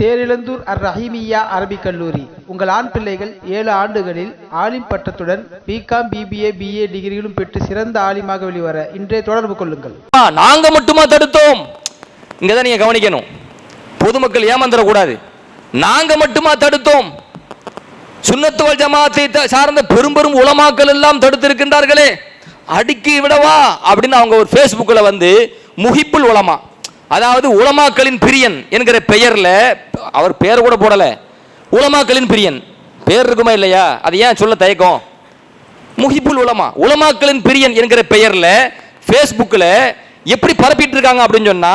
தேரிழந்தூர் அர் ரஹீமியா அரபிக் கல்லூரி. உங்கள் ஆண் பிள்ளைகள் ஏழு ஆண்டுகளில் ஆலிம் பட்டத்துடன் பிகாம் பிபிஏ பிஏ டிகிரிகளும் பெற்று சிறந்த ஆலிமாக வெளிவர இன்றே தொடர்பு கொள்ளுங்கள். நாங்க மட்டுமா தடுத்தோம்? இங்கதான் நீங்க கவனிக்கணும். பொதுமக்கள் ஏமாந்துடக்கூடாது நாங்க மட்டுமா தடுத்தோம்? சுண்ணத்துவல் ஜமாத்தை சார்ந்த பெரும் பெரும் உலமாக்கள் எல்லாம் தடுத்திருக்கின்றார்களே. அடுக்கி விடவா அப்படின்னு அவங்க ஒரு ஃபேஸ்புக்கில் வந்து முகிப்புள் உலமா. அதாவது உலமாக்களின் பிரியன் என்கிற பெயரில் அவர் பேர் கூட போடலை. உலமாக்களின் பிரியன். பேர் இருக்குமா இல்லையா? அது ஏன் சொல்ல தயக்கம்? முஹிபுல் உலமா. உலமாக்களின் பிரியன் என்கிற பெயரில் ஃபேஸ்புக்கில் எப்படி பரப்பிட்டு இருக்காங்க அப்படின்னு சொன்னா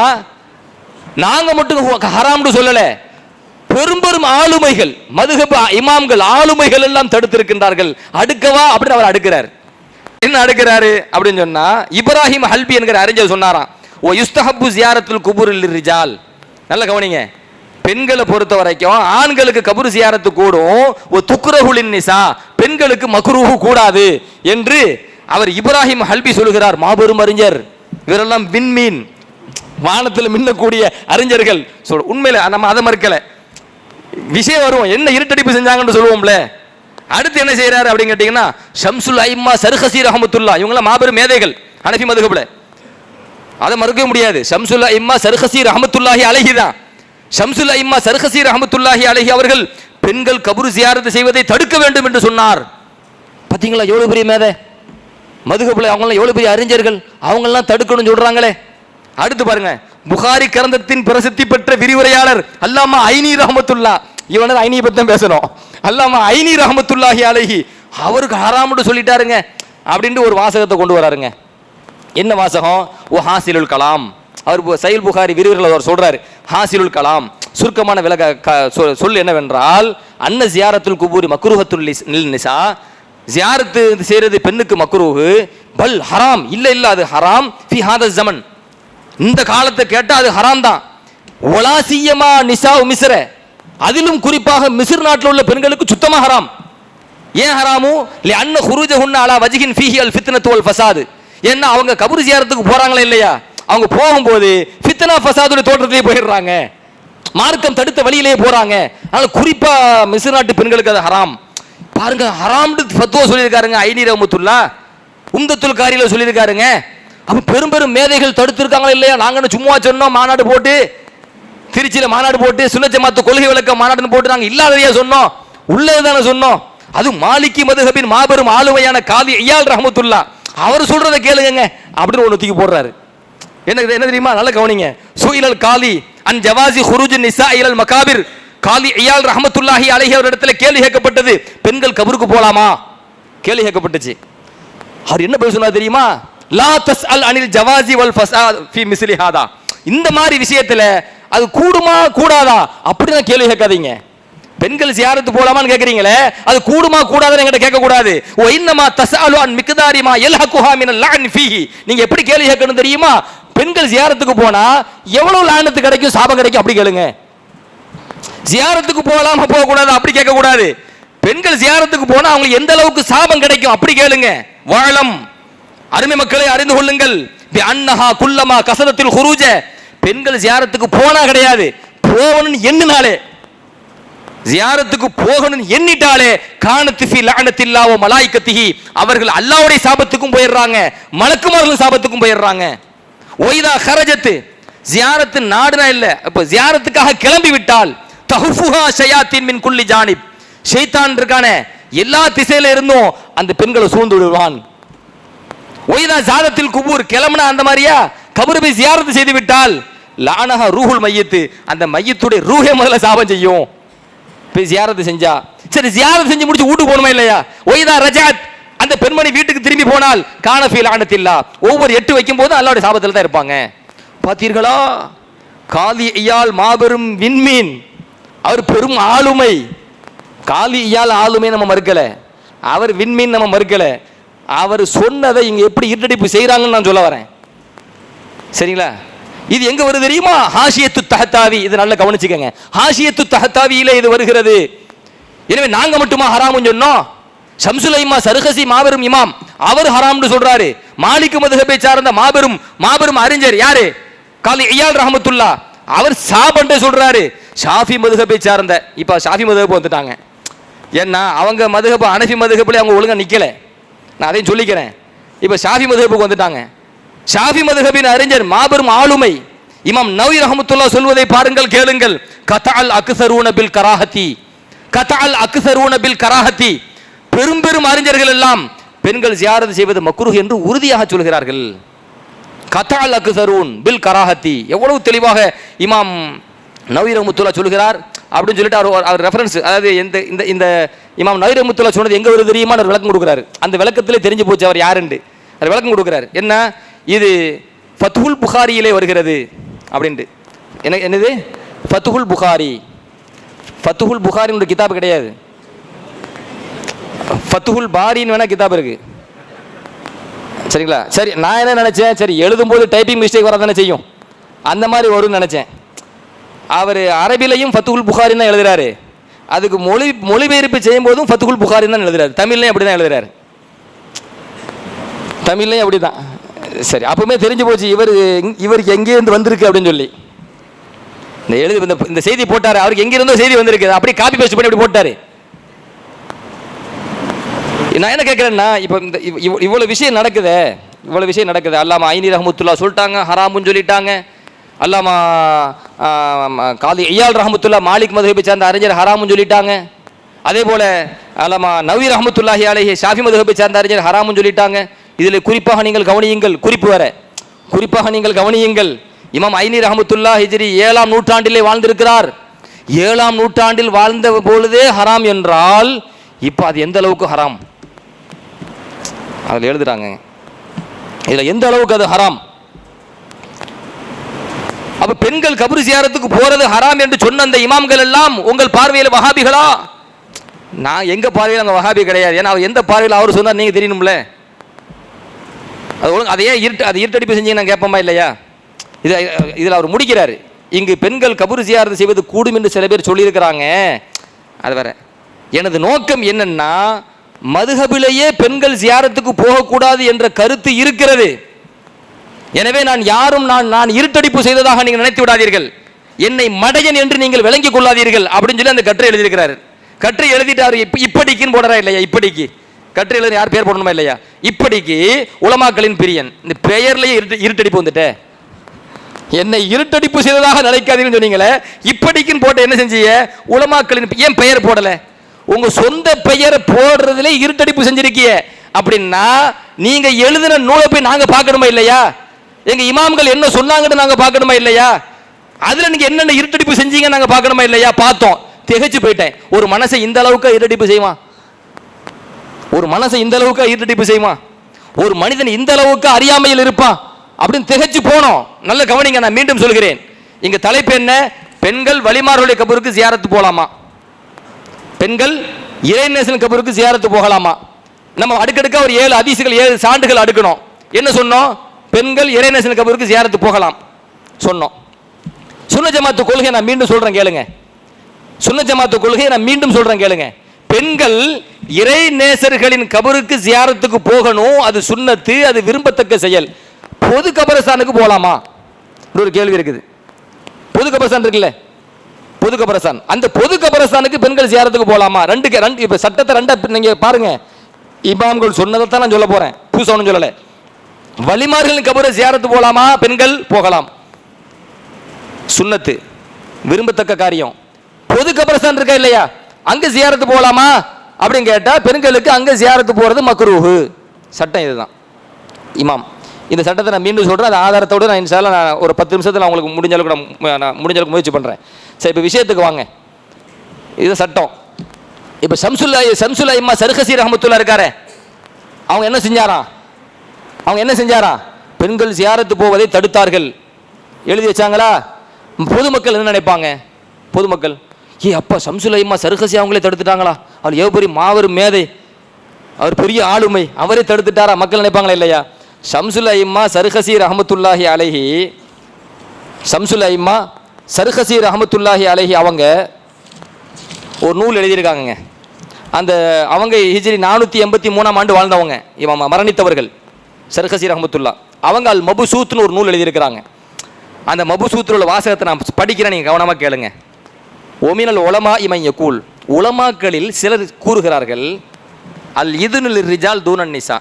நாங்கள் மட்டும் ஹராம்னு சொல்லலை. பெரும்பெரும் ஆளுமைகள் மதுகப இமாம்கள் ஆளுமைகள் எல்லாம் தடுத்திருக்கின்றார்கள். அடுக்கவா அப்படின்னு அவர் அடுக்கிறார். என்ன அடுக்கிறாரு அப்படின்னு சொன்னா இப்ராஹிம் ஹல்பி என்கிற அறிஞர் சொன்னாராம். ஓ யுஸ்தஹப்பு ஜியாரத்துல் குபுரில் ரிஜால். நல்ல கவனிங்க. பெண்களை பொறுத்த வரைக்கும் ஆண்களுக்கு கபுரு ஜியாரத்து கூடும். ஓ துக்குரகுலின் நிசா. பெண்களுக்கு மக்ரூஹு கூடாது என்று அவர் இப்ராஹிம் ஹல்பி சொல்கிறார் மாபெரும் அறிஞர். இவரெல்லாம் விண்மீன். வானத்தில் மின்னக்கூடிய அறிஞர்கள். சொல் உண்மையில் நம்ம அதை மறுக்கலை. விஷயம் வரும் என்ன இருட்டடிப்பு செஞ்சாங்கன்னு சொல்லுவோம்ல. அடுத்து என்ன செய்கிறாரு அப்படின்னு கேட்டிங்கன்னா ஷம்சுல் ஐம்மா சருஹசீர் அஹமத்துல்லா இவங்களாம் மாபெரும் மேதைகள் அனஃபி மதுகப்ல அதை மறுக்கவே முடியாது. ஷம்சுல்லா இம்மா சர்ஹசி ரஹமத்துல்லாஹி அலைஹி தான். ஷம்சுல்லா இம்மா சர்ஹசி ரஹமத்துல்லாஹி அலைஹி அவர்கள் பெண்கள் கபுரு ஜியாரத்து செய்வதை தடுக்க வேண்டும் என்று சொன்னார். பார்த்தீங்களா எவ்வளோ பெரிய மேதை? மதுகப்பிள்ளை அவங்களாம் எவ்வளோ பெரிய அறிஞர்கள்? அவங்கெல்லாம் தடுக்கணும்னு சொல்கிறாங்களே அடுத்து பாருங்க. புகாரி கிரந்தத்தின் பிரசித்தி பெற்ற விரிவுரையாளர் அல்லாமா ஐனி ரஹமத்துல்லா. இவனது ஐனியை பற்றி தான் பேசணும். அல்லாமா ஐனி ரஹமத்துல்லாஹி அலஹி. அவருக்கு ஹராம்னு சொல்லிட்டாருங்க. அப்படின்ட்டு ஒரு வாசகத்தை கொண்டு வராருங்க. என்ன வாசகம்? ஓ ஹாசிலுல் கலாம். அவர் பு- சைல் புகாரி விரிவுரையில் அவர் சொல்றாரு ஹாசிலுல் கலாம் சுருக்கமான விலக க- சொல் சொல் என்னவென்றால் அன்ன ஜியாரத்துல் குபூரி மக்ரூஹத்துல் நில் நிசா. ஜியாரத்து செய்கிறது பெண்ணுக்கு மக்ரூஹு. பல் ஹராம் இல்லை இல்லை அது ஹராம். ஃபி ஹாத ஜமன். இந்த காலத்தை கேட்டால் அது ஹராம் தான். ஒலாசியமா நிசா மிஸ்ர. அதிலும் குறிப்பாக மிசிர் நாட்டில் உள்ள பெண்களுக்கு சுத்தமாக ஹராம். ஏன் ஹராமு? இல்லை அன்ன ஹுருஜ ஹுன்னா அலா வஜிகின் ஃபீஹி அல் ஃபித்னத்து அல் ஃபசாது. ஏன்னா அவங்க கபர் ஜியாரத்துக்கு போறாங்களா இல்லையா? அவங்க போகும்போது ஃபித்னா ஃபசாதுடைய தோற்றத்திலே போயிடுறாங்க. மார்க்கம் தடுத்த வழியிலேயே போறாங்க. அதனால குறிப்பா மிஸ்ர் நாட்டு பெண்களுக்கு அது ஹராம். பாருங்க ஹராம்னு ஃபத்துவா சொல்லியிருக்காருங்க ஐனி ரஹமத்துல்லா. உந்தத்துல் காரியில சொல்லியிருக்காருங்க. அப்ப பெரும் பெரும் மேதைகள் தடுத்திருக்காங்களா இல்லையா? நாங்கள் சும்மா சொன்னோம் மாநாடு போட்டு? திருச்சியில மாநாடு போட்டு சுனச்சமாத்து கொள்கை விளக்க மாநாடுன்னு போட்டு நாங்கள் இல்லாததையா சொன்னோம்? உள்ளது தானே சொன்னோம்? அது மாலிகி மதுஹபின் மாபெரும் ஆளுமையான காதி ஐயால் ரஹமத்துல்லா. அவர் சொல்றதை கேளுங்க அப்படின்னு ஒன்று தூக்கி போடுறாரு. என்ன என்ன தெரியுமா? நல்ல கவனிங்க. சுயிலல் காலி அன் ஜவாசி ஹுருஜ் நிசா இலல் மகாபிர். காலி ஐயால் ரஹமத்துல்லாஹி அலைஹி அவரிடத்துல கேள்வி கேட்கப்பட்டது. பெண்கள் கபருக்கு போலாமா? கேள்வி கேட்கப்பட்டுச்சு. அவர் என்ன பதில் சொன்னார் தெரியுமா? லா தஸ் அல் அனில் ஜவாசி வல் ஃபசாத் ஃபி மிஸ்லிஹாதா இந்த மாதிரி விஷயத்துல அது கூடுமா கூடாதா? அப்படின்னு கேள்வி கேட்காதீங்க. பெண்கள் சியாரத்து போலாமான்னு கேக்குறீங்களே? அது கூடுமா கூடாதுன்னு என்கிட்ட கேட்க கூடாது ஓ இன்னமா தஸ்அலு அன் மிக்தாரிமா யல்ஹகுஹா மினல் லஅன் ஃபீஹி நீங்க எப்படி கேள்வி கேட்கணும் தெரியுமா? பெண்கள் சியாரத்துக்கு போனா எவ்வளவு லானத்து கிடைக்கும் சாபம் கிடைக்கும் அப்படி கேளுங்க. ஜியாரத்துக்கு போகலாமா போக கூடாது அப்படி கேட்க கூடாது பெண்கள் சியாரத்துக்கு போனா அவங்களுக்கு எந்த அளவுக்கு சாபம் கிடைக்கும் அப்படி கேளுங்க. வாழம். அருமை மக்களை அறிந்து கொள்ளுங்கள். அன்னஹா குல்லமா கசதத்தில் குருஜ பெண்கள் சியாரத்துக்கு போனா கிடையாது. போகணும்னு எண்ணினாலே. ஜியாரத்துக்கு போகணும்னு எண்ணிட்டாலே காணத்து ஃபி லஅனத்தில்லாஹ் வ மலாயிகத்திஹி அவர்கள் அல்லாஹ்வுடைய சாபத்துக்கும் போயிடுறாங்க மலக்குமார்கள் சாபத்துக்கும் போயிடுறாங்க. ஒய்தா ஹரஜத்து ஜியாரத்து நாடுனா இல்ல அப்ப ஜியாரத்துக்காக கிளம்பி விட்டால் தஹுஃபுஹா ஷயாத்தின் மின் குல்லி ஜானிப். ஷைத்தான் இருக்கானே எல்லா திசையில இருந்தும் அந்த பெண்களை சூழ்ந்து விடுவான். ஒய்தா ஜாதத்தில் குபூர் கிளம்புனா அந்த மாதிரியா? கபரு போய் ஜியாரத்து செய்து விட்டால் லானஹா ரூஹுல் மையத்து அந்த மையத்துடைய ரூஹே முதல்ல சாபம் செய்யும். போய் ஜியாரத்து செஞ்சா? சரி ஜியாரத்து செஞ்சு முடிச்சு வீட்டுக்கு போகணுமா இல்லையா? ஒய்தா ரஜாத். அந்த பெண்மணி வீட்டுக்கு திரும்பி போனால் காணஃபீல் ஆனத்தில்லா ஒவ்வொரு எட்டு வைக்கும் போது அல்லாவுடைய சாபத்தில் தான் இருப்பாங்க. பார்த்தீர்களா காலி ஐயால் மாபெரும் விண்மீன். அவர் பெரும் ஆளுமை. காலி ஐயால் ஆளுமை நம்ம மறுக்கலை. அவர் விண்மீன் நம்ம மறுக்கலை. அவர் சொன்னதை இங்கே எப்படி இருட்டடிப்பு செய்கிறாங்கன்னு நான் சொல்ல வரேன். சரிங்களா? இது எங்க வருது தெரியுமா? ஹாஷியத்து தஹத்தாவி. இது நல்லா கவனிச்சுக்கங்க. ஹாஷியத்து தஹத்தாவியில இது வருகிறது. எனவே நாங்க மட்டுமா ஹராம்னு சொன்னோம்? ஷம்சுலைமா சருகசி மாபெரும் இமாம். அவர் ஹராம்னு சொல்றாரு. மாலிக் மதுகபை சார்ந்த மாபெரும் மாபெரும் அறிஞர் யாரு? காலி ஐயால் ரஹமத்துல்லா. அவர் சாபன்ட்டு சொல்றாரு. ஷாஃபி மதுகபை சார்ந்த. இப்போ ஷாஃபி மதுகப்பு வந்துட்டாங்க. ஏன்னா அவங்க மதுகப்பு அனஃபி மதுகப்புல அவங்க ஒழுங்கா நிக்கல. நான் அதையும் சொல்லிக்கிறேன். இப்போ ஷாஃபி மதுகப்புக்கு வந்துட்டாங்க. ஷாஃபி மதுகபின் அறிஞர் மாபெரும் ஆளுமை இமாம் நவி ரஹமத்துல்லா சொல்வதை பாருங்கள் கேளுங்கள். கதால் அக்சரூன பில் கராஹத்தி. கதால் அக்சரூன பில் கராஹத்தி. பெரும் பெரும் அறிஞர்கள் எல்லாம் பெண்கள் ஜியாரத் செய்வது மக்ருஹ் என்று உறுதியாக சொல்கிறார்கள். கதால் அக்சரூன் பில் கராஹத்தி. எவ்வளவு தெளிவாக இமாம் நவி ரஹமத்துல்லா சொல்கிறார் அப்படின்னு சொல்லிட்டு அவர் அவர் ரெஃபரன்ஸ் அதாவது இந்த இந்த இந்த இமாம் நவி ரஹமத்துல்லா சொன்னது எங்கே வருது தெரியுமா? ஒரு விளக்கம் கொடுக்குறாரு. அந்த விளக்கத்திலே தெரிஞ்சு போச்சு அவர் யாருண்டு அது விளக்கம் கொடுக்குறாரு. என்ன? இது ஃபத்துகுல் புகாரியிலே வருகிறது அப்படின்ட்டு. என்ன என்னது? ஃபத்துகுல் புகாரி. ஃபத்துகுல் புகாரின்னு கிதாப் கிடையாது. ஃபத்துகுல் பாரின்னு வேணால் கிதாப் இருக்குது சரிங்களா? சரி நான் என்ன நினச்சேன்? சரி எழுதும்போது டைப்பிங் மிஸ்டேக் வர தானே செய்யும். அந்த மாதிரி வரும்னு நினச்சேன். அவர் அரபிலையும் ஃபத்துகுல் புகாரின்னு தான் எழுதுறாரு. அதுக்கு மொழி மொழிபெயர்ப்பு செய்யும் போதும் ஃபத்துகுல் புகாரின்னு தான் எழுதுறாரு. தமிழ்லையும் அப்படி தான் எழுதுறாரு. தமிழ்லையும் அப்படி தான் சரி அப்பவுமே தெரிஞ்சு போச்சு இவர் இவருக்கு எங்கேருந்து வந்திருக்கு அப்படின்னு சொல்லி. இந்த எழுதி இந்த இந்த செய்தி போட்டார் அவருக்கு எங்கிருந்தோ செய்தி வந்திருக்கு அப்படி காப்பி பேஸ்ட் பண்ணி அப்படி போட்டார். நான் என்ன கேட்குறேன்னா இப்போ இந்த இவ்வளோ இவ்- விஷயம் நடக்குதே இவ்வளோ விஷயம் நடக்குது. அல்லாமா ஐனி ரஹமத்துல்லா சொல்லிட்டாங்க ஹராமுன்னு சொல்லிட்டாங்க. அல்லாமா காதி ஐயால் ரஹமத்துல்லா மாலிக் மதுஹபை சேர்ந்த அறிஞர் ஹராமுன்னு சொல்லிட்டாங்க. அதே போல் அல்லாமா நவீர் ரஹமத்துல்லாஹி அலஹி ஷாஃபி மதுஹபை சேர்ந்த அறிஞர் ஹராமுன்னு சொல்லிட்டாங்க. இதில் குறிப்பாக நீங்கள் கவனியுங்கள் குறிப்பு வர குறிப்பாக நீங்கள் கவனியுங்கள் இமாம் ஐனி ரஹமத்துல்லா ஹிஜ்ரி ஏழாம் நூற்றாண்டிலே வாழ்ந்திருக்கிறார். ஏழாம் நூற்றாண்டில் வாழ்ந்த பொழுதே ஹராம் என்றால் இப்போ அது எந்த அளவுக்கு ஹராம்? அதில் எழுதுறாங்க. இதில் எந்த அளவுக்கு அது ஹராம்? அப்ப பெண்கள் கபரு சியாரத்துக்கு போறது ஹராம் என்று சொன்ன அந்த இமாம்கள் எல்லாம் உங்கள் பார்வையில் வகாபிகளா நான் எங்க பார்வையில் அங்கே வகாபி கிடையாது. ஏன்னா எந்த பார்வையில் அவர் சொன்னார் நீங்க தெரியணும்ல? அது ஒழுங்கு அதையே இருட்டு அது இருட்டடிப்பு செஞ்சு நான் கேட்போமா இல்லையா? இது இதில் அவர் முடிக்கிறாரு. இங்கு பெண்கள் கபூர் சியாரத்து செய்வது கூடும் என்று சில பேர் சொல்லியிருக்கிறாங்க. அது வேற. எனது நோக்கம் என்னன்னா மதுகபிலேயே பெண்கள் சியாரத்துக்கு போகக்கூடாது என்ற கருத்து இருக்கிறது. எனவே நான் யாரும் நான் நான் இருட்டடிப்பு செய்ததாக நீங்கள் நினைத்து விடாதீர்கள். என்னை மடையன் என்று நீங்கள் விளங்கிக் கொள்ளாதீர்கள் அப்படின்னு சொல்லி அந்த கற்றை எழுதியிருக்கிறார். கற்றை எழுதிட்டு அவர் இப்படிக்குன்னு போடுறா இல்லையா? இப்படிக்கு. கட்டுரையில் யார் பேர் போடணுமா இல்லையா? இப்படிக்கு உலமாக்களின் பிரியன். இந்த பெயர்லேயே இருட்டு இருட்டடிப்பு வந்துட்டே. என்னை இருட்டடிப்பு செய்ததாக நினைக்காதீங்கன்னு சொன்னீங்களே இப்படிக்குன்னு போட்டு என்ன செஞ்சீங்க? உலமாக்களின் ஏன் பெயர் போடலை? உங்கள் சொந்த பெயரை போடுறதுல இருட்டடிப்பு செஞ்சிருக்கிய. அப்படின்னா நீங்கள் எழுதின நூலை போய் நாங்கள் பார்க்கணுமா இல்லையா? எங்கள் இமாம்கள் என்ன சொன்னாங்கன்னு நாங்கள் பார்க்கணுமா இல்லையா? அதில் நீங்கள் என்னென்ன இருட்டடிப்பு செஞ்சீங்க நாங்கள் பார்க்கணுமா இல்லையா? பார்த்தோம். திகைச்சு போயிட்டேன். ஒரு மனசை இந்த அளவுக்கு இருட்டடிப்பு செய்வான். ஒரு மனசை இந்த அளவுக்கு இருட்டடிப்பு செய்யுமா? ஒரு மனிதன் இந்த அளவுக்கு அறியாமையில் இருப்பான் அப்படின்னு திகைச்சு போனோம். நல்ல கவனிங்க நான் மீண்டும் சொல்கிறேன். இங்க தலைப்பு என்ன? பெண்கள் வலிமார்களுடைய கபருக்கு ஜியாரத்து போகலாமா பெண்கள் இறைநேசன் கபருக்கு ஜியாரத்து போகலாமா? நம்ம அடுக்கடுக்க ஒரு ஏழு அதிசுகள் ஏழு சான்றுகள் அடுக்கணும். என்ன சொன்னோம்? பெண்கள் இறைநேசன் கபருக்கு ஜியாரத்து போகலாம் சொன்னோம். சுன்ன ஜமாத்து கொள்கை நான் மீண்டும் சொல்றேன் கேளுங்க. சுன்ன ஜமாத்து கொள்கையை நான் மீண்டும் சொல்றேன் கேளுங்க. பெண்கள் இறை நேசர்களின் கபருக்கு ஜியாரத்துக்கு போகணும் அது சுண்ணத்து அது விரும்பத்தக்க செயல். பொது கபரஸ்தானுக்கு போகலாமா ஒரு கேள்வி இருக்குது. பொது கபரஸ்தான் இருக்குல்ல? பொது கபரஸ்தான். அந்த பொது கபரஸ்தானுக்கு பெண்கள் ஜியாரத்துக்கு போகலாமா ரெண்டு ரெண்டு இப்ப சட்டத்தை ரெண்டா நீங்க பாருங்க. இமாம்கள் சொன்னதை தான் நான் சொல்ல போறேன். புதுசா ஒன்றும் சொல்லல. வலிமார்களின் கபரை ஜியாரத்து போகலாமா பெண்கள் போகலாம். சுண்ணத்து விரும்பத்தக்க காரியம். பொது கபரஸ்தான் இருக்கா இல்லையா? அங்கே ஜியாரத்து போகலாமா அப்படின்னு கேட்டால் பெண்களுக்கு அங்கே ஜியாரத்து போகிறது மக்ரூஹு. சட்டம் இதுதான். இமாம் இந்த சட்டத்தை நான் மீண்டும் சொல்கிறேன் அது ஆதாரத்தோடு நான் இன்ஷால்லா நான் ஒரு பத்து நிமிஷத்தில் நான் உங்களுக்கு முடிஞ்ச அளவுக்கு நான் முடிஞ்சளவுக்கு முடிஞ்ச அளவுக்கு முயற்சி பண்ணுறேன் சரி இப்போ விஷயத்துக்கு வாங்க. இது சட்டம். இப்போ சம்சுல்லா சம்சுல்லா இம்மா சர்ஹசி ரஹமத்துல்லா இருக்காரு. அவங்க என்ன செஞ்சாராம்? அவங்க என்ன செஞ்சாராம்? பெண்கள் சியாரத்து போவதை தடுத்தார்கள். எழுதி வச்சாங்களா? பொதுமக்கள் என்ன நினைப்பாங்க? பொதுமக்கள். ஏ அப்பா சம்சுலைமா சருகசி அவங்களே தடுத்துட்டாங்களா? அவர் எவ்வளவு மாபெரும் மேதை. அவர் பெரிய ஆளுமை. அவரே தடுத்துட்டாரா? மக்கள் நினைப்பாங்களா இல்லையா? ஷம்சுல் ஐம்மா சருகசி ரஹமத்துல்லாஹி அலைஹி. ஷம்சுல் ஐம்மா சருகசி ரஹமத்துல்லாஹி அலைஹி அவங்க ஒரு நூல் எழுதியிருக்காங்கங்க. அந்த அவங்க ஹிஜ்ரி நானூற்றி எண்பத்தி மூணாம் ஆண்டு வாழ்ந்தவங்க. இவன் மரணித்தவர்கள். சர்கசி ரஹமத்துல்லா. அவங்க அல் மபுசூத்னு ஒரு நூல் எழுதியிருக்கிறாங்க. அந்த மபுசூத்தில் உள்ள வாசகத்தை நான் படிக்கிறேன் நீங்கள் கவனமாக கேளுங்க. ஒமினல் உலமா இமைய யகூல். உலமாக்களில் சிலர் கூறுகிறார்கள் அல் இதுனுல் ரிஜால் தூனன் நிசா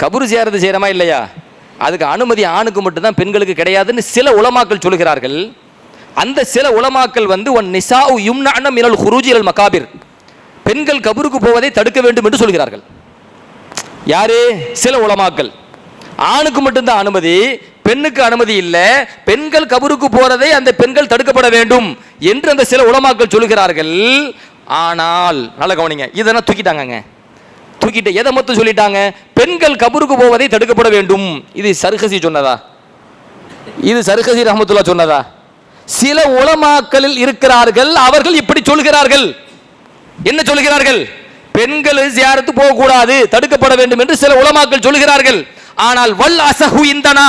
கபூர் சேரது செய்கிறமா இல்லையா? அதுக்கு அனுமதி ஆணுக்கு மட்டும்தான் பெண்களுக்கு கிடையாதுன்னு சில உலமாக்கள் சொல்கிறார்கள் அந்த சில உலமாக்கள் வந்து ஒன் நிசா யும்னான மினல் ஹுரூஜிரல் மகாபிர். பெண்கள் கபூருக்கு போவதை தடுக்க வேண்டும் என்று சொல்கிறார்கள். யாரு? சில உலமாக்கள். ஆணுக்கு மட்டும்தான் அனுமதி பெண்ணுக்கு அனுமதி இல்லை பெண்கள் கபருக்கு போறதை அந்த பெண்கள் தடுக்கப்பட வேண்டும் என்று அந்த சில உலமாக்கள் சொல்கிறார்கள் ஆனால் நல்ல கவனிங்க இதெல்லாம் தூக்கிட்டாங்கங்க. தூக்கிட்டு எதை மொத்தம் சொல்லிட்டாங்க? பெண்கள் கபருக்கு போவதை தடுக்கப்பட வேண்டும். இது சருகசி சொன்னதா? இது சருகசி ரஹமத்துல்லா சொன்னதா? சில உலமாக்களில் இருக்கிறார்கள் அவர்கள் இப்படி சொல்கிறார்கள். என்ன சொல்கிறார்கள்? பெண்கள் ஜியாரத்து போகக்கூடாது தடுக்கப்பட வேண்டும் என்று சில உலமாக்கள் சொல்கிறார்கள். ஆனால் வல் அசஹு இந்தனா?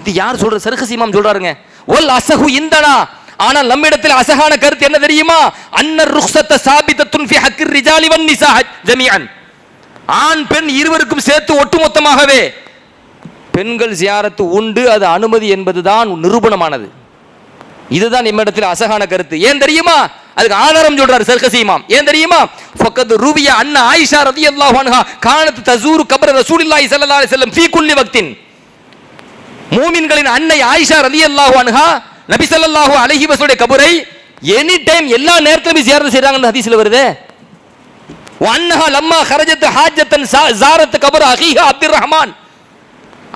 இது யார் சொல்ற சருகசிமாம் சொல்றாருங்க? ஒல் அசகு இந்தனா. ஆனால் நம்மிடத்தில் அசகான கருத்து என்ன தெரியுமா? அன்னர் ருக்ஸத்த சாபித்த ஃபி ஹக்கிர் ரிஜாலி வன் நிசா ஜமியன் ஆண் பெண் இருவருக்கும் சேர்த்து ஒட்டுமொத்தமாகவே பெண்கள் ஜியாரத்து உண்டு அது அனுமதி என்பதுதான் நிரூபணமானது. இதுதான் நம்மிடத்தில் அசகான கருத்து. ஏன் தெரியுமா? அதுக்கு ஆதாரம் சொல்றாரு சர்க்கசி இமாம். ஏன் தெரியுமா? ஃபக்கத் ரூவியா அண்ணா ஆயிஷா ரலியல்லாஹு அன்ஹா கானத் தசூரு கப்ர ரசூலில்லாஹி ஸல்லல்லாஹு அலைஹி வஸல்லம் ஃபீ குல்லி வக்தின். மூமின்களின் அன்னை ஆயிஷா ரலியல்லாஹு அன்ஹா நபி ஸல்லல்லாஹு அலஹி வஸல்லுடைய கபரை எனி டைம் எல்லா நேரத்திலும் சேர்ந்து செய்றாங்கன்னு ஹதீஸ்ல வருது. வன்னஹா லம்மா ஹரஜத் ஹாஜத்தன் ஜாரத் கபர் அஹீஹா அப்துர் ரஹ்மான்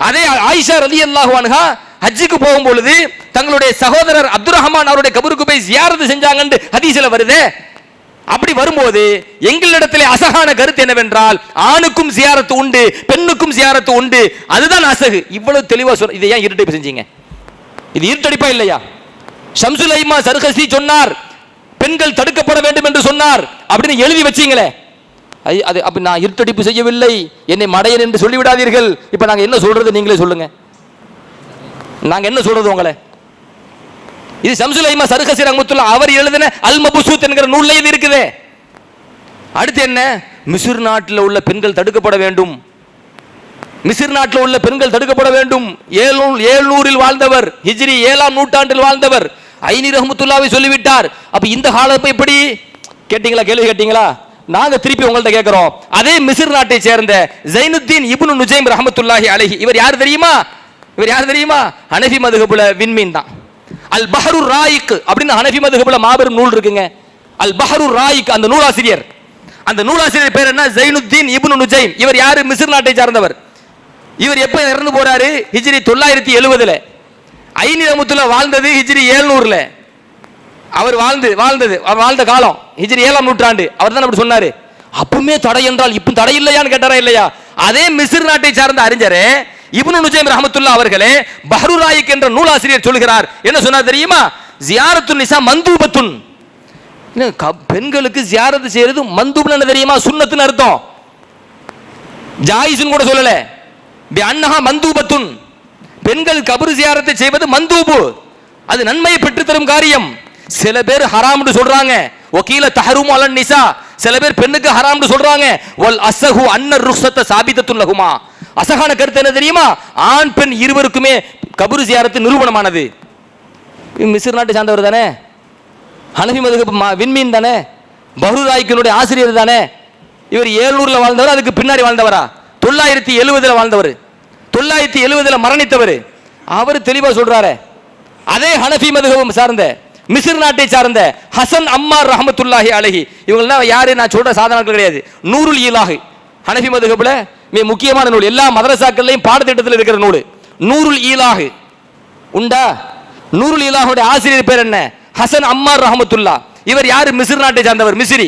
அதே ஆயிஷா ரலியல்லாஹு அன்ஹா ஹஜ்ஜுக்கு போகும் பொழுது தங்களுடைய சகோதரர் அப்துர் ரஹ்மான் அவருடைய கபருக்கு போய் ஜியாரத்து செஞ்சாங்கன்னு ஹதீஸ்ல வருதே. அப்படி வரும்போது எங்களிடத்திலே அசகான கருத்து என்னவென்றால் ஆணுக்கும் சியாரத்து உண்டு பெண்ணுக்கும் சியாரத்து உண்டு. அதுதான் அசகு. இவ்வளவு தெளிவா சொல் இதை ஏன் இருட்டடிப்பு செஞ்சீங்க? இது இருட்டடிப்பா இல்லையா? ஷம்சுல் ஐமா சர்கசி சொன்னார் பெண்கள் தடுக்கப்பட வேண்டும் என்று சொன்னார் அப்படின்னு எழுதி வச்சீங்களே. அது அப்ப நான் இருட்டடிப்பு செய்யவில்லை. என்னை மடையன் என்று சொல்லிவிடாதீர்கள். இப்ப நாங்க என்ன சொல்றது நீங்களே சொல்லுங்க. நாங்க என்ன சொல்றது உங்களை? இது சம்சுல் ஐமா சர்கசி ரஹ்மத்துல்லாஹ் அவர் எழுதின அல் மபுசூத் என்கிற நூல்ல இது இருக்குது. அடுத்து என்ன? மிசிர் நாட்டில் உள்ள பெண்கள் தடுக்கப்பட வேண்டும். மிசிர் நாட்டில் உள்ள பெண்கள் தடுக்கப்பட வேண்டும். ஏழ்நூறு ஏழ்நூறில் வாழ்ந்தவர் ஹிஜ்ரி ஏழாம் நூற்றாண்டில் வாழ்ந்தவர் ஐனி ரஹமத்துல்லாவை சொல்லிவிட்டார். அப்ப இந்த காலத்தை எப்படி கேட்டீங்களா? கேள்வி கேட்டீங்களா? நாங்க திருப்பி உங்கள்ட்ட கேட்கிறோம் அதே மிசிர் நாட்டை சேர்ந்த ஜைனுத்தீன் இப்னு நுஜைம் ரஹமத்துல்லாஹி அழகி இவர் யார் தெரியுமா? இவர் யார் தெரியுமா? ஹனஃபி மதுகபுல விண்மீன் தான். அல் பஹரு ராயிக் அப்படின்னு ஹனஃபி மதுகபுல மாபெரும் நூல் இருக்குங்க. அல் பஹரு ராயிக் அந்த நூலாசிரியர். அந்த நூலாசிரியர் பேர் என்ன? ஜெயினுத்தீன் இபுன் நுஜைம். இவர் யாரு? மிசிர் நாட்டை சார்ந்தவர். இவர் எப்போ இறந்து போறாரு? ஹிஜ்ரி தொள்ளாயிரத்தி எழுபதுல ஐநி ரமுத்துல வாழ்ந்தது ஹிஜ்ரி ஏழ்நூறுல. அவர் வாழ்ந்து வாழ்ந்தது அவர் வாழ்ந்த காலம். ஹிஜ்ரி ஏழாம் நூற்றாண்டு. அவர் தான் அப்படி சொன்னாரு. அப்பவுமே தடை என்றால் இப்போ தடை இல்லையான்னு கேட்டாரா இல்லையா? அதே மிசிர் நாட்டை சார்ந்த அறிஞரே இப்னு நுஜைம் ரஹமத்துல்லா அவர்களே பஹ்ருராயிக் என்ற நூலாசிரியர் சொல்கிறார். என்ன சொன்னார் தெரியுமா? ஜியாரத்துன் நிசா மந்தூபத்துன். பெண்களுக்கு ஜியாரத்து செய்யறது மந்தூப்னு என்ன தெரியுமா? சுன்னத்துன்னு அர்த்தம். ஜாயிஸ்னு கூட சொல்லல. பி அன்னஹா மந்தூபத்துன். பெண்கள் கபர் ஜியாரத்தை செய்வது மந்தூபு. அது நன்மையை பெற்றுத்தரும் காரியம். சில பேர் ஹராம்னு சொல்றாங்க. வக்கீல தஹரும் அலன் நிசா. சில பேர் பெண்ணுக்கு ஹராம்னு சொல்றாங்க. வல் அசஹு அன்னர் ருக்ஸத்த சாபித்தத்துன் லகுமா அசகான கருத்து என்ன தெரியுமா? ஆண் பெண் இருவருக்குமே கபூர் ஜியாரத்து நிரூபணமானது. மிஸ்ர் நாட்டை சார்ந்தவர் தானே? ஹனஃபி மதுக்கு விண்மீன் தானே? பஹ்ருராய்க்கினுடைய ஆசிரியர் தானே? இவர் ஏழ்நூறில் வாழ்ந்தவர் அதுக்கு பின்னாடி வாழ்ந்தவரா? தொள்ளாயிரத்தி எழுபதில் வாழ்ந்தவர். தொள்ளாயிரத்தி எழுபதில் மரணித்தவர். அவர் தெளிவாக சொல்கிறாரு அதே ஹனஃபி மதுகவும் சார்ந்த மிசிர் நாட்டை சார்ந்த ஹசன் அம்மார் ரஹமத்துல்லாஹி அழகி இவங்கெல்லாம் யாரு? நான் சொல்கிற சாதனாக்கள் கிடையாது. நூறுல் ஈலாஹு ஹனஃபி மதுகபில் மிக முக்கியமான நூல். எல்லா மதரசாக்கள்லையும் பாடத்திட்டத்தில் இருக்கிற நூல். நூறுல் ஈலாகு உண்டா? நூருல் ஈலாகுடைய ஆசிரியர் பேர் என்ன? ஹசன் அம்மார் ரஹமத்துல்லா. இவர் யாரு? மிசிர் நாட்டை சார்ந்தவர் மிஸ்ரி.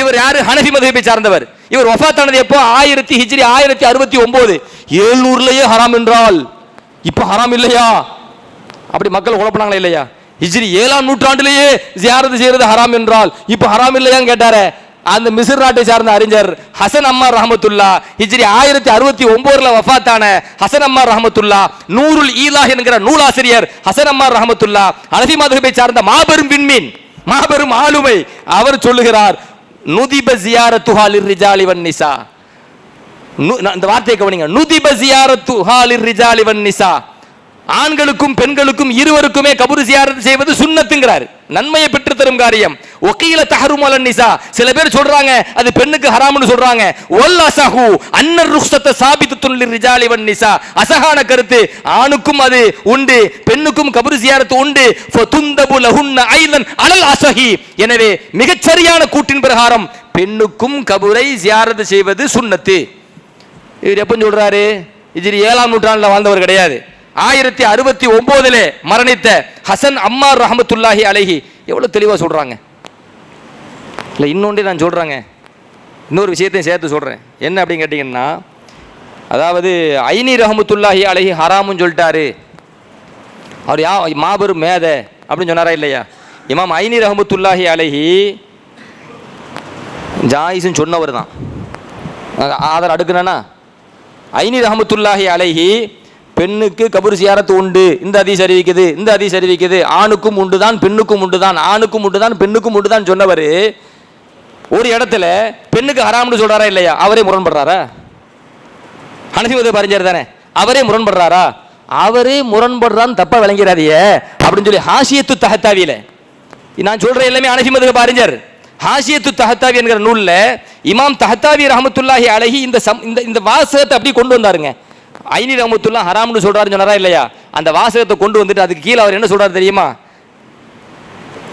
இவர் யாரு? ஹனஃபி மதுஹபை சார்ந்தவர். இவர் ஒஃபாத்தானது எப்போ? ஆயிரத்தி ஹிஜ்ரி ஆயிரத்தி அறுபத்தி ஒன்பது ஏழ்நூறுலயே ஹராம் என்றால் இப்போ ஹராம் இல்லையா? அப்படி மக்கள் குழப்பினாங்களா இல்லையா? ஹிஜ்ரி ஏழாம் நூற்றாண்டுலேயே ஜியாரது செய்யறது ஹராம் என்றால் இப்போ ஹராம் இல்லையான்னு கேட்டாரே. அந்த மிசிர் நாட்டை சார்ந்த அறிஞர் ஹசன் அம்மார் ரஹமத்துல்லா ஹிஜ்ரி ஆயிரத்தி அறுபத்தி ஒன்பதுல வஃபாத்தான ஹசன் அம்மார் ரஹமத்துல்லா நூருல் ஈலா என்கிற நூலாசிரியர் ஹசன் அம்மார் ரஹமத்துல்லா அலசி மதுகபை சார்ந்த மாபெரும் விண்மீன் மாபெரும் ஆளுமை அவர் சொல்லுகிறார் நுதிப ஜியாரத்துஹா ரிஜாலி வன் இந்த வார்த்தையை கவனிங்க. நுதிப ஜியாரத்துஹா ரிஜாலி வன் ஆண்களுக்கும் பெண்களுக்கும் இருவருக்குமே கபூர் ஜியாரத் செய்வது சுண்ணத்துங்கிறார். நன்மையை பெற்று தரும் காரியம். ஒக்கையில தஹரும் நிசா. சில பேர் சொல்றாங்க அது பெண்ணுக்கு ஹராம்னு சொல்றாங்க. ஒல் அசஹு அன்னர் ருக்ஸத்தை சாபித்து ரிஜாலி வன் நிசா. அசகான கருத்து ஆணுக்கும் அது உண்டு பெண்ணுக்கும் கபரு சியாரத்து உண்டு. ஃபதுந்தபு லஹுன்ன ஐலன் அலல் அசஹி. எனவே மிகச்சரியான கூட்டின் பிரகாரம் பெண்ணுக்கும் கபுரை ஜியாரத் செய்வது சுன்னத்து இவர் எப்போ சொல்றாரு? இதில் ஏழாம் நூற்றாண்டுல வாழ்ந்தவர் கிடையாது. ஆயிரத்தி அறுபத்தி ஒன்பதுல மரணித்த ஹசன் அம்மார் ரஹமத்துல்லாஹி அலஹி. எவ்வளவு தெளிவா சொல்றாங்க. இல்லை இன்னொன்றே நான் சொல்கிறேங்க இன்னொரு விஷயத்தையும் சேர்த்து சொல்கிறேன் என்ன அப்படின்னு கேட்டிங்கன்னா அதாவது ஐனி ரஹமத்துல்லாஹி அலைஹி ஹராமுன்னு சொல்லிட்டாரு. அவர் யா மாபெரும் மேதை அப்படின்னு சொன்னாரா இல்லையா? இமாம் ஐனி ரஹமத்துல்லாஹி அலைஹி ஜாயிஸ்ன்னு சொன்னவர் தான். ஆதார் அடுக்குனா ஐனி ரஹமத்துல்லாஹி அலைஹி பெண்ணுக்கு கபூர் சியாரத்து உண்டு. இந்த அதிஸ் அறிவிக்குது இந்த அதிஸ் அறிவிக்குது. ஆணுக்கும் உண்டு தான் பெண்ணுக்கும் உண்டு தான் ஆணுக்கும் உண்டு தான் பெண்ணுக்கும் உண்டு தான் சொன்னவர். ஒரு இடத்துல பெண்ணுக்கு ஹராம்னு சொல்றாரா இல்லையா? அவரே முரண்படுறாரா? ஹனஃபிமத பரிஞ்சர் தானே? அவரே முரண்படுறாரா? அவரே முரண்படுறான்னு தப்பா விளங்கிறாதியே அப்படின்னு சொல்லி ஹாசியத்து தஹத்தாவியில. நான் சொல்ற எல்லாமே அனஃபி பாரிஞ்சர். ஹாசியத்து தஹத்தாவி என்கிற நூலில் இமாம் தஹத்தாவி ரஹமத்துல்லாஹி அழகி இந்த சம் இந்த இந்த வாசகத்தை அப்படி கொண்டு வந்தாருங்க. ஐனி ரஹமத்துல்லா ஹராம்னு சொல்கிறாருன்னு சொன்னாரா இல்லையா? அந்த வாசகத்தை கொண்டு வந்துட்டு அதுக்கு கீழே அவர் என்ன சொல்கிறார் தெரியுமா?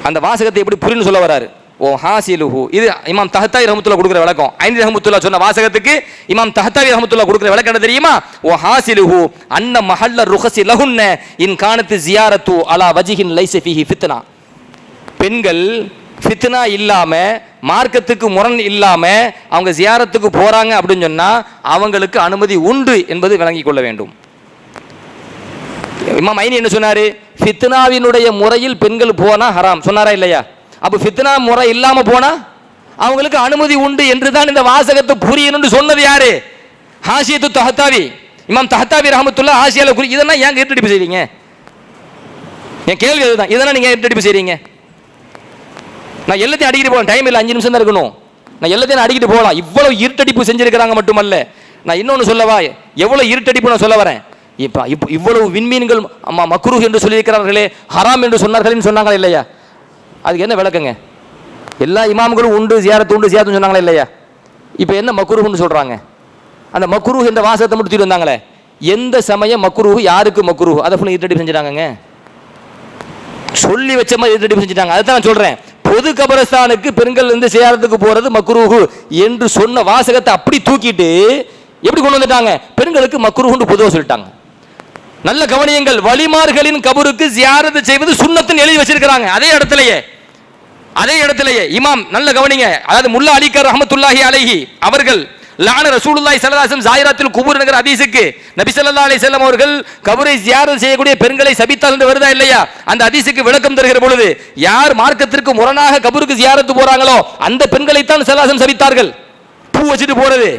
அந்த வாசகத்தை எப்படி புரின்னு சொல்ல வராரு. ஓ ஹாசிலுஹு. இது இமாம் தஹத்தாய் ரஹமத்துல்லா கொடுக்குற விளக்கம். ஐந்து ரஹமத்துல்லா சொன்ன வாசகத்துக்கு இமாம் தஹத்தாய் ரஹமத்துல்லா கொடுக்குற விளக்கம் என்ன தெரியுமா? ஓ ஹாசிலுஹு. அன்ன மஹல்ல ருஹசி லஹுன்ன இன் காணத்து ஜியாரத்து அலா வஜிஹின் லைஸ ஃபீஹி ஃபித்னா. பெண்கள் ஃபித்னா இல்லாமல் மார்க்கத்துக்கு முரண் இல்லாமல் அவங்க ஜியாரத்துக்கு போகிறாங்க அப்படின்னு சொன்னால் அவங்களுக்கு அனுமதி உண்டு என்பது விளங்கிக் கொள்ள வேண்டும். இமாம் ஐனி என்ன சொன்னார்? ஃபித்னாவினுடைய முறையில் பெண்கள் போனால் ஹராம். சொன்னாரா இல்லையா? அப்போ ஃபித்னா முறை இல்லாமல் போனா அவங்களுக்கு அனுமதி உண்டு என்று தான் இந்த வாசகத்தை புரியணும்னு சொன்னது யாரு? ஹாசியத்து தஹத்தாவி இமாம் தஹத்தாவி ரஹமத்துல்லா ஆசியாவில் குறி இதெல்லாம் ஏன் இருட்டடிப்பு செய்றீங்க? என் கேள்வி அதுதான். இதெல்லாம் நீங்க இருட்டடிப்பு செய்றீங்க? நான் எல்லாத்தையும் அடிக்கிட்டு போகலாம் டைம் இல்லை அஞ்சு நிமிஷம் தான் இருக்கணும். நான் எல்லாத்தையும் நான் அடிக்கிட்டு போகலாம். இவ்வளோ இருட்டடிப்பு செஞ்சிருக்கிறாங்க மட்டுமல்ல. நான் இன்னொன்று சொல்லவா எவ்வளோ இருட்டடிப்பு நான் சொல்ல வரேன். இப்போ இப்போ இவ்வளவு விண்மீன்கள் அம்மா மக்ரூஹ் என்று சொல்லியிருக்கிறார்களே ஹராம் என்று சொன்னார்களேன்னு சொன்னாங்களா இல்லையா? அதுக்கு என்ன விளக்கங்க? எல்லா இமாம்களும் உண்டு ஜியாரத்து உண்டு ஜியாரத்துன்னு சொன்னாங்களே இல்லையா? இப்போ என்ன மக்குருஹுன்னு சொல்கிறாங்க அந்த மக்குருஹ் என்ற வாசகத்தை மட்டும் தூக்கிட்டு வந்தாங்களே? எந்த சமயம் மக்குருஹு யாருக்கு மக்குருஹு அதை ஃபுல்லாக இரட்டடி செஞ்சுட்டாங்கங்க. சொல்லி வச்ச மாதிரி இருட்டடிப்பு செஞ்சுட்டாங்க. அதை நான் சொல்கிறேன் பொது கபரஸ்தானுக்கு பெண்கள் வந்து சேரத்துக்கு போகிறது மக்குருஹு என்று சொன்ன வாசகத்தை அப்படி தூக்கிட்டு எப்படி கொண்டு வந்துட்டாங்க? பெண்களுக்கு மக்குருஹுன்னு பொதுவாக சொல்லிட்டாங்க. நல்ல கவனியங்கள். வலிமார்களின் கபருக்கு ஜியாரத்து செய்வது சுண்ணத்தின் எழுதி வச்சிருக்கிறாங்க. அதே இடத்துலயே. அதே இடத்திலேயே இமாம் நல்ல கவனிங்க. அதாவது முல்லா அலிகர் ரஹமத்துல்லாஹி அலைஹி அவர்கள் லான ரசூலுல்லாஹி ஸல்லல்லாஹு ஜாயிராத்தில் குபூர் நகர் ஹதீஸுக்கு நபி ஸல்லல்லாஹு அலைஹி வஸல்லம் அவர்கள் கபரை ஜியாரத் செய்யக்கூடிய பெண்களை சபித்தால் என்று வருதா இல்லையா? அந்த ஹதீஸுக்கு விளக்கம் தருகிற பொழுது யார் மார்க்கத்திற்கு முரணாக கபருக்கு ஜியாரத்து போறாங்களோ அந்த பெண்களை தான் ஸல்லல்லாஹு சபித்தார்கள். பூ வச்சுட்டு போறது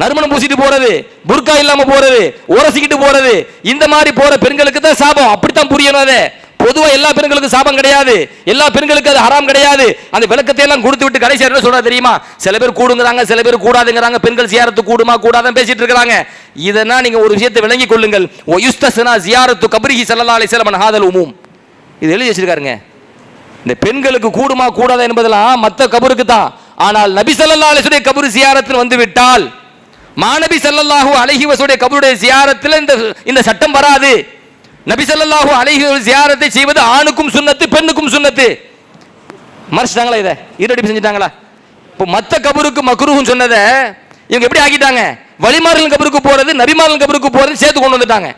நறுமணம் பூசிட்டு போறது புர்கா இல்லாம போறது உரசிக்கிட்டு போறது இந்த மாதிரி போற பெண்களுக்கு தான் சாபம். அப்படித்தான் புரியணும் அதை. பொதுவாக எல்லா பெண்களுக்கும் சாபம் கிடையாது. எல்லா பெண்களுக்கு அது ஹராம் கிடையாது. அந்த விளக்கத்தை எல்லாம் கொடுத்து விட்டு கடைசி என்ன சொல்றா தெரியுமா? சில பேர் கூடுங்கிறாங்க சில பேர் கூடாதுங்கிறாங்க பெண்கள் சியாரத்து கூடுமா கூடாதுன்னு பேசிட்டு இருக்கிறாங்க. இதெல்லாம் நீங்க ஒரு விஷயத்தை விளங்கிக் கொள்ளுங்கள். ஒயுஸ்தசனா யுஸ்தசனா ஜியாரத்து கப்ரிஹி ஸல்லல்லாஹு அலைஹி வஸல்லம் ஹாதல் உமும். இது எழுதி வச்சிருக்காருங்க. இந்த பெண்களுக்கு கூடுமா கூடாதா என்பதெல்லாம் மத்த கபருக்கு தான். ஆனால் நபி சல்லா அலிசுடைய கபரு சியாரத்தில் வந்து விட்டால் மாநபி சல்லல்லாஹூ அலஹிவசுடைய கபருடைய சியாரத்தில் இந்த இந்த சட்டம் வராது. நபிசல்லாஹூ ஸல்லல்லாஹு அலைஹி ஜியாரத்தை செய்வது ஆணுக்கும் சுண்ணத்து பெண்ணுக்கும் சுண்ணத்து. மறைச்சிட்டாங்களா இதை? ஈரடிப்பு செஞ்சுட்டாங்களா? இப்போ மத்த கபருக்கு மக்ரூஹ்னு சொன்னதை இவங்க எப்படி ஆக்கிட்டாங்க? வழிமாறல் கபருக்கு போறது நபிமாறல் கபருக்கு போறது சேர்த்து கொண்டு வந்துட்டாங்க.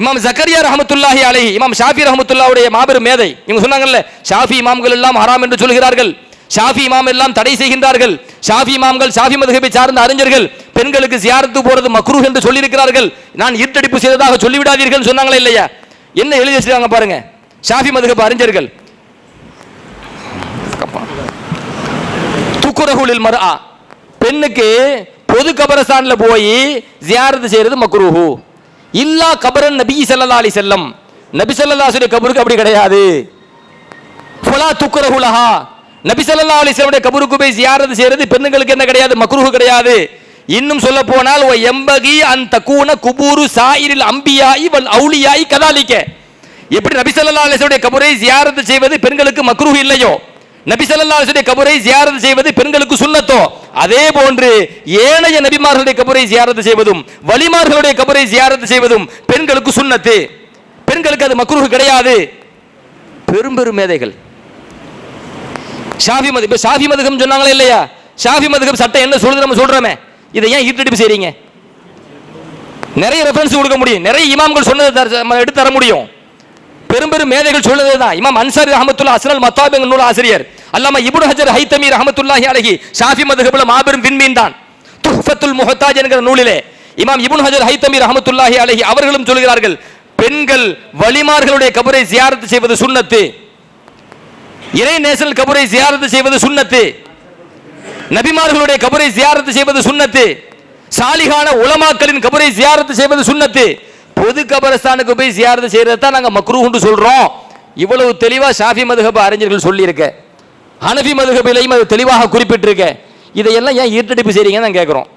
இமாம் ஜக்கரியா ரஹமத்துல்லாஹி அலைஹி இமாம் ஷாஃபி ரஹமத்துல்லாவுடைய மாபெரும் மேதை. இவங்க சொன்னாங்கல்ல ஷாஃபி இமாம்கள் எல்லாம் ஹராம் என்று சொல்கிறார்கள். ஷாஃபி இமாம் எல்லாம் தடை செய்கின்றார்கள். ஷாஃபி இமாம்கள் ஷாஃபி மதுகபை சார்ந்த அறிஞர்கள் பெண்களுக்கு ஜியாரத்து போறது மக்ரூஹ் என்று சொல்லியிருக்கிறார்கள். நான் இருட்டடிப்பு செய்ததாக சொல்லிவிடாதீர்கள் சொன்னாங்களா இல்லையா? என்ன எழுதி வச்சிருக்காங்க பாருங்க. ஷாஃபி மதுகப் அறிஞர்கள். துக்குரகுலில் மரா பெண்ணுக்கு பொது கபரஸ்தான்ல போய் ஜியாரத்து செய்யறது மக்ரூஹு. இல்லா கபரன் நபி சல்லா அலி செல்லம் நபி ஸல்லல்லாஹு கபருக்கு அப்படி கிடையாது. ஃபலா துக்குரஹுலஹா நபி சல்லா அலிஸ்லமுடைய கபருக்கு போய் ஜியாரத்து செய்யறது பெண்ணுங்களுக்கு என்ன கிடையாது? மக்ரூஹு கிடையாது. இன்னும் சொல்ல போனால் எம்பகி அந்த கூன குபூரு சாயிரில் அம்பியாய் வல் அவுளியாய் கதாலிக்க. எப்படி நபி ஸல்லல்லாஹு அலைஹி கபரை ஜியாரத்து செய்வது பெண்களுக்கு மக்ரூ இல்லையோ? நபி ஸல்லல்லாஹு அலைஹி கபரை ஜியாரத்து செய்வது பெண்களுக்கு சுண்ணத்தோ? அதே போன்று ஏனைய நபிமார்களுடைய கபரை ஜியாரத்து செய்வதும் வலிமார்களுடைய கபரை ஜியாரத்து செய்வதும் பெண்களுக்கு சுண்ணத்து. பெண்களுக்கு அது மக்ரூ கிடையாது. பெரும் பெரும் மேதைகள். ஷாஃபி மது ஷாஃபி மதுகம் சொன்னாங்களா இல்லையா? ஷாஃபி மதுகம் சட்டம் என்ன சொல்லுது நம்ம சொல்றோமே. இதை ஏன் ஈட்டடிப்பு செய்றீங்க? நிறைய ரெஃபரன்ஸ் கொடுக்க முடியும். நிறைய இமாம்கள் சொன்னதை எடுத்து தர முடியும். பெரும் பெரும் மேதைகள் சொன்னது தான் இமாம் அன்சாரி ரஹமத்துல்லா அஸ்ரல் மத்தாபிங் நூல் ஆசிரியர். அல்லாம இப்னு ஹஜர் ஹைத்தமி ரஹமத்துல்லாஹி அழகி ஷாஃபி மதுகபுல மாபெரும் விண்மீன் தான். துஹ்ஃபத்துல் முஹத்தாஜ் என்கிற நூலிலே இமாம் இபுன் ஹஜர் ஹைத்தமி ரஹமத்துல்லாஹி அழகி அவர்களும் சொல்கிறார்கள் பெண்கள் வலிமார்களுடைய கபரை ஜியாரத்து செய்வது சுண்ணத்து. இறை நேசல் கபரை ஜியாரத்து செய்வது சுண்ணத்து. நபிமார்களுடைய கபரை ஜியாரத்து செய்வது சுண்ணத்து. சாலிகான உலமாக்களின் கபரை ஜியாரத்து செய்வது சுன்னத்து பொது கபரஸ்தானுக்கு போய் ஜியாரத்து செய்யறது தான் நாங்க மக்ரூஹ்னு சொல்றோம். இவ்வளவு தெளிவாக ஷாஃபி மதுகப அறிஞர்கள் சொல்லியிருக்க. ஹனஃபி மதுகபிலையும் அது தெளிவாக குறிப்பிட்டிருக்க. இதையெல்லாம் ஏன் ஈர்த்தடிப்பு செய்றீங்கன்னு நான் கேட்குறோம்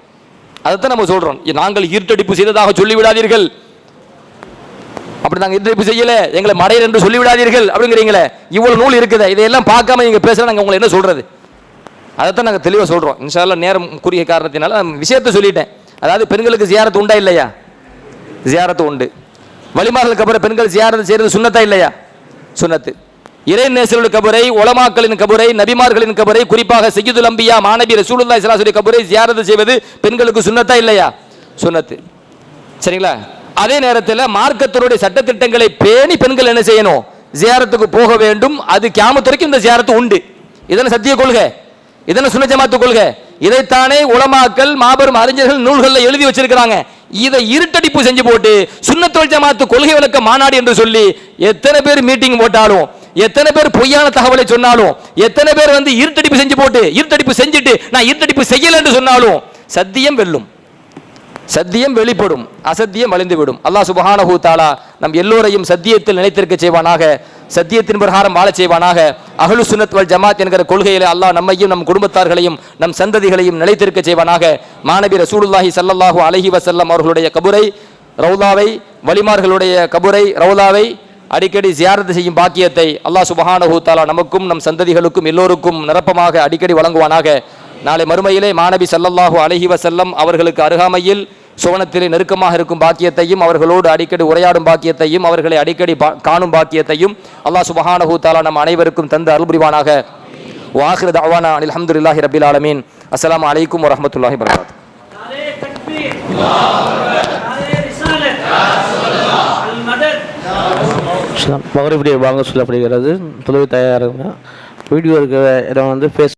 அதைத்தான் நம்ம சொல்றோம். நாங்கள் ஈர்த்தடிப்பு செய்ததாக சொல்லிவிடாதீர்கள். அப்படி நாங்கள் ஈர்த்தடிப்பு செய்யல எங்களை மடையர் என்று சொல்லிவிடாதீர்கள் அப்படிங்கிறீங்களே. இவ்வளவு நூல் இருக்குதா இதையெல்லாம் பார்க்காம நீங்க பேசுகிற நாங்கள் உங்களை என்ன அதை அதைத்தான் நாங்கள் தெளிவாக சொல்கிறோம் இன்ஷால்லா நேரம் குறுகிய காரணத்தினால விஷயத்தை சொல்லிட்டேன். அதாவது பெண்களுக்கு ஜியாரத்து உண்டா இல்லையா? ஜியாரத்து உண்டு. வழிமார்களுக்கு அப்புறம் பெண்கள் ஜியாரத்து செய்கிறது சுண்ணத்தா இல்லையா? சுண்ணத்து. இறை நேசருடைய கபரை உலமாக்களின் கபரை நபிமார்களின் கபரை குறிப்பாக செய்யுதுல் அம்பியா மாணவி ரசூலுல்லா இஸ்லாசுடைய கபரை ஜியாரத்து செய்வது பெண்களுக்கு சுண்ணத்தா இல்லையா? சுண்ணத்து. சரிங்களா? அதே நேரத்தில் மார்க்கத்தினுடைய சட்டத்திட்டங்களை பேணி பெண்கள் என்ன செய்யணும்? ஜியாரத்துக்கு போக வேண்டும். அது கியாமத் வரைக்கும் இந்த ஜியாரத்து உண்டு. இதனை சத்திய கொள்கை? இதனை சுன்ன ஜமாத்து கொள்கை? இதைத்தானே உலமாக்கல் மாபெரும் அறிஞர்கள் நூல்களில் எழுதி வச்சிருக்கிறாங்க. இதை இருட்டடிப்பு செஞ்சு போட்டு சுன்னத்தோல் ஜமாத்து கொள்கை விளக்க மாநாடு என்று சொல்லி எத்தனை பேர் மீட்டிங் போட்டாலும் எத்தனை பேர் பொய்யான தகவலை சொன்னாலும் எத்தனை பேர் வந்து இருட்டடிப்பு செஞ்சு போட்டு இருட்டடிப்பு செஞ்சுட்டு நான் இருட்டடிப்பு செய்யல என்று சொன்னாலும் சத்தியம் வெல்லும். சத்தியம் வெளிப்படும் அசத்தியம் அழிந்துவிடும் அல்லாஹ் சுபஹானஹு தாலா நம் எல்லோரையும் சத்தியத்தில் நிலைத்திருக்க செய்வானாக சத்தியத்தின் பிரகாரம் வாழச் செய்வானாக. அகலு சுனத் வல் ஜமாத் என்கிற கொள்கையில் அல்லாஹ் நம்மையும் நம் குடும்பத்தார்களையும் நம் சந்ததிகளையும் நிலைத்திருக்க செய்வானாக. மாணவி ரசூலுல்லாஹி ஸல்லல்லாஹு அலஹி வசல்லம் அவர்களுடைய கபுரை ரவுலாவை வலிமார்களுடைய கபுரை ரவுலாவை அடிக்கடி ஜியாரத்து செய்யும் பாக்கியத்தை அல்லாஹ் சுபஹான தாலா நமக்கும் நம் சந்ததிகளுக்கும் எல்லோருக்கும் நிரப்பமாக அடிக்கடி வழங்குவானாக. நாளை மறுமையிலே மாணவி சல்லல்லாஹு அலஹி வசல்லம் அவர்களுக்கு அருகாமையில் சுவனத்திலே நெருக்கமாக இருக்கும் பாக்கியத்தையும் அவர்களோடு அடிக்கடி உரையாடும் பாக்கியத்தையும் அவர்களை அடிக்கடி காணும் பாக்கியத்தையும் அல்லாஹ் சுபஹானஹூத்தாலா நம் அனைவருக்கும் தந்து அருள்புரிவானாக. வாஹிர் தாவானா அனில் அஹமதுல்லாஹி ரபில் ஆலமீன். அஸ்லாம் அலைக்கும் வரமத்துல்லாஹி வரகாத் மகரிபடி வாங்க சொல்லப்படுகிறது. தொழில் தயாராக வீடியோ இருக்கிற இடம் வந்து ஃபேஸ்